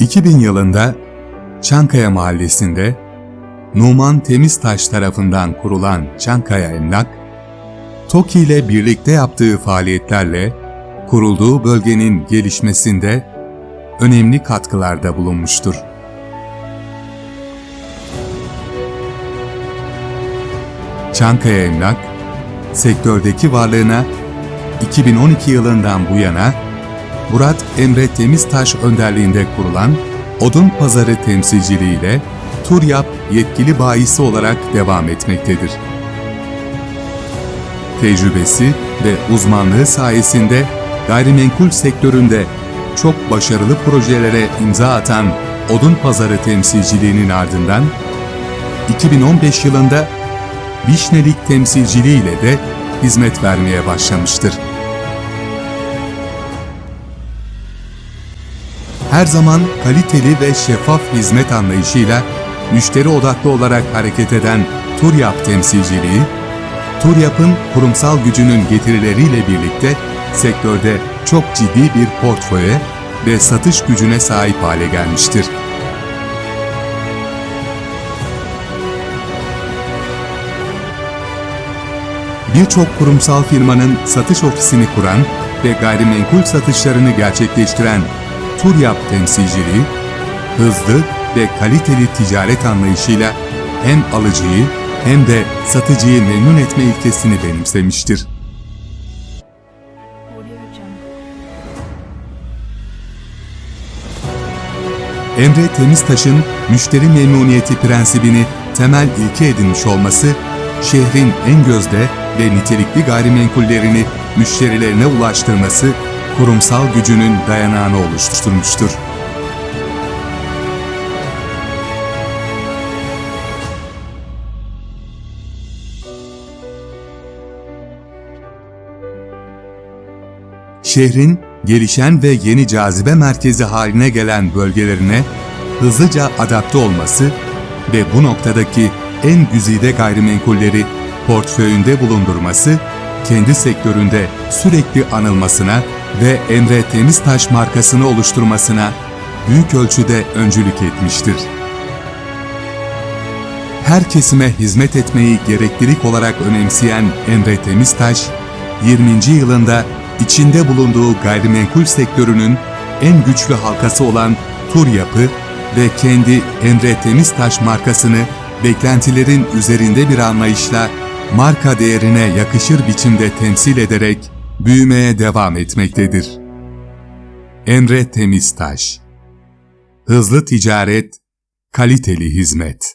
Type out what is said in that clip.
2000 yılında Çankaya Mahallesi'nde Numan Temiztaş tarafından kurulan Çankaya Emlak, TOKİ ile birlikte yaptığı faaliyetlerle kurulduğu bölgenin gelişmesinde önemli katkılarda bulunmuştur. Çankaya Emlak, sektördeki varlığına 2012 yılından bu yana Murat Emre Temiztaş önderliğinde kurulan Odun Pazarı temsilciliğiyle Turyap yetkili bayisi olarak devam etmektedir. Tecrübesi ve uzmanlığı sayesinde gayrimenkul sektöründe çok başarılı projelere imza atan Odun Pazarı temsilciliğinin ardından 2015 yılında Vişnelik temsilciliğiyle de hizmet vermeye başlamıştır. Her zaman kaliteli ve şeffaf hizmet anlayışıyla müşteri odaklı olarak hareket eden Turyap temsilciliği, Turyap'ın kurumsal gücünün getirileriyle birlikte sektörde çok ciddi bir portföye ve satış gücüne sahip hale gelmiştir. Birçok kurumsal firmanın satış ofisini kuran ve gayrimenkul satışlarını gerçekleştiren Turyap temsilciliği, hızlı ve kaliteli ticaret anlayışıyla hem alıcıyı hem de satıcıyı memnun etme ilkesini benimsemiştir. Emre Temiztaş'ın müşteri memnuniyeti prensibini temel ilke edinmiş olması, şehrin en gözde ve nitelikli gayrimenkullerini müşterilerine ulaştırması, kurumsal gücünün dayanağını oluşturmuştur. Şehrin gelişen ve yeni cazibe merkezi haline gelen bölgelerine hızlıca adapte olması ve bu noktadaki en güzide gayrimenkulleri portföyünde bulundurması, kendi sektöründe sürekli anılmasına ve Emre Temiztaş markasını oluşturmasına büyük ölçüde öncülük etmiştir. Her kesime hizmet etmeyi gereklilik olarak önemseyen Emre Temiztaş, 20. yılında içinde bulunduğu gayrimenkul sektörünün en güçlü halkası olan Tur Yapı ve kendi Emre Temiztaş markasını beklentilerin üzerinde bir anlayışla marka değerine yakışır biçimde temsil ederek büyümeye devam etmektedir. Emre Temiztaş Hızlı ticaret, kaliteli hizmet.